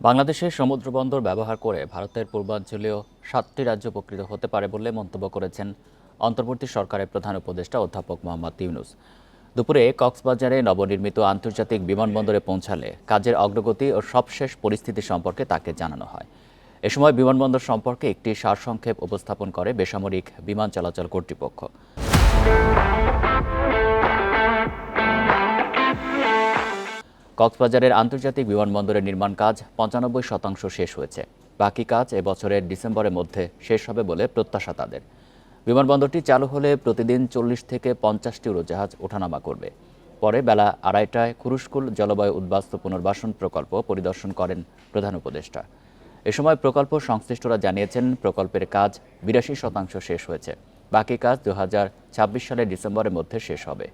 বাংলাদেশের সমুদ্র বন্দর ব্যবহার করে ভারতের পূর্বাঞ্চলীয় সাতটি রাজ্য উপকৃত হতে পারে বলে মন্তব্য করেছেন অন্তর্বর্তী সরকারের প্রধান উপদেষ্টা অধ্যাপক মোহাম্মদ ইউনুস। দুপুরে কক্সবাজারে নবনির্মিত আন্তর্জাতিক বিমানবন্দরে পৌঁছালে কাজের অগ্রগতি ও সবশেষ পরিস্থিতি সম্পর্কে তাকে জানানো হয়। এ সময় বিমানবন্দর সম্পর্কে একটি সারসংক্ষেপ উপস্থাপন করে বেসামরিক বিমান চলাচল কর্তৃপক্ষ। কক্সবাজারের আন্তর্জাতিক বিমানবন্দরের নির্মাণ কাজ পঁচানব্বই শতাংশ শেষ হয়েছে। বাকি কাজ এবছরের ডিসেম্বরের মধ্যে শেষ হবে বলে প্রত্যাশা তাদের। বিমানবন্দরটি চালু হলে প্রতিদিন চল্লিশ থেকে পঞ্চাশটি উড়োজাহাজ ওঠানামা করবে। পরে বেলা আড়াইটায় খুরুশকুল জলবায়ু উদ্বাস্তু পুনর্বাসন প্রকল্প পরিদর্শন করেন প্রধান উপদেষ্টা। এ সময় প্রকল্প সংশ্লিষ্টরা জানিয়েছেন, প্রকল্পের কাজ বিরাশি শতাংশ শেষ হয়েছে। বাকি কাজ দু হাজার ছাব্বিশ সালের ডিসেম্বরের মধ্যে শেষ হবে।